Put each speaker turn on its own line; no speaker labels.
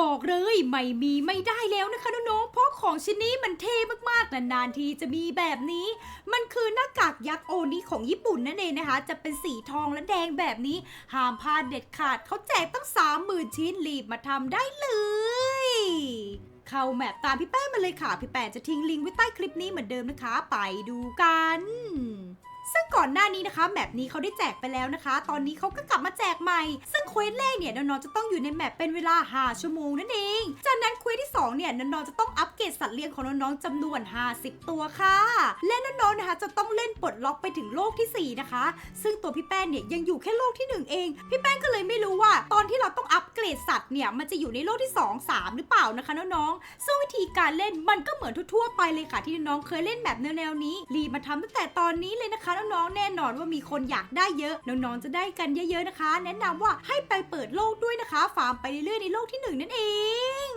บอกเลยไม่มีไม่ได้แล้วนะคะน้องๆ เพราะของชิ้นนี้มันเท่มากๆนานๆทีจะมีแบบนี้ มันคือหน้ากากยักษ์โอนิของญี่ปุ่นนั่นเองนะคะ จะเป็นสีทองและแดงแบบนี้ ห้ามพลาดเด็ดขาดเขาแจกตั้งสามหมื่นชิ้นรีบมาทำได้เลยเข้าแมปตามพี่แป้งมาเลยค่ะ พี่แป้งจะทิ้งลิงก์ไว้ใต้คลิปนี้เหมือนเดิมนะคะ ไปดูกัน ก่อนหน้านี้นะคะแมปนี้เขาได้แจกไปแล้วนะคะ ตอนนี้เขาก็กลับมาแจกใหม่ ซึ่งเควสแรกเนี่ยน้องๆจะต้องอยู่ในแมปเป็นเวลา 5 ชั่วโมงนั่นเอง จากนั้นเควสที่ 2 เนี่ยน้องๆจะต้องอัปเกรดสัตว์เลี้ยงของน้องๆจำนวน 50 ตัวค่ะ และน้องๆนะคะจะต้องเล่นปลดล็อกไปถึงโลกที่ 4 นะคะ ซึ่งตัวพี่แป้งเนี่ยยังอยู่แค่โลกที่ 1 เอง พี่แป้งก็เลยไม่รู้ว่า ตอนที่เราต้องอัปเกรดสัตว์เนี่ยมันจะอยู่ในโลกที่ 2 3 หรือเปล่านะคะน้องๆซึ่งวิธีการเล่นมันก็เหมือนทั่วๆไปเลยค่ะที่น้องๆเคยเล่นแบบแนวๆนี้รีบมาทำตั้งแต่ตอนนี้เลยนะคะน้ององๆแน่นอนว่ามีคนอยากได้เยอะน้องๆจะได้กันเยอะๆนะคะ แนะนำว่าให้ไปเปิดโลกด้วยนะคะ ฟาร์มไปเรื่อยๆในโลกที่ 1 นั่นเอง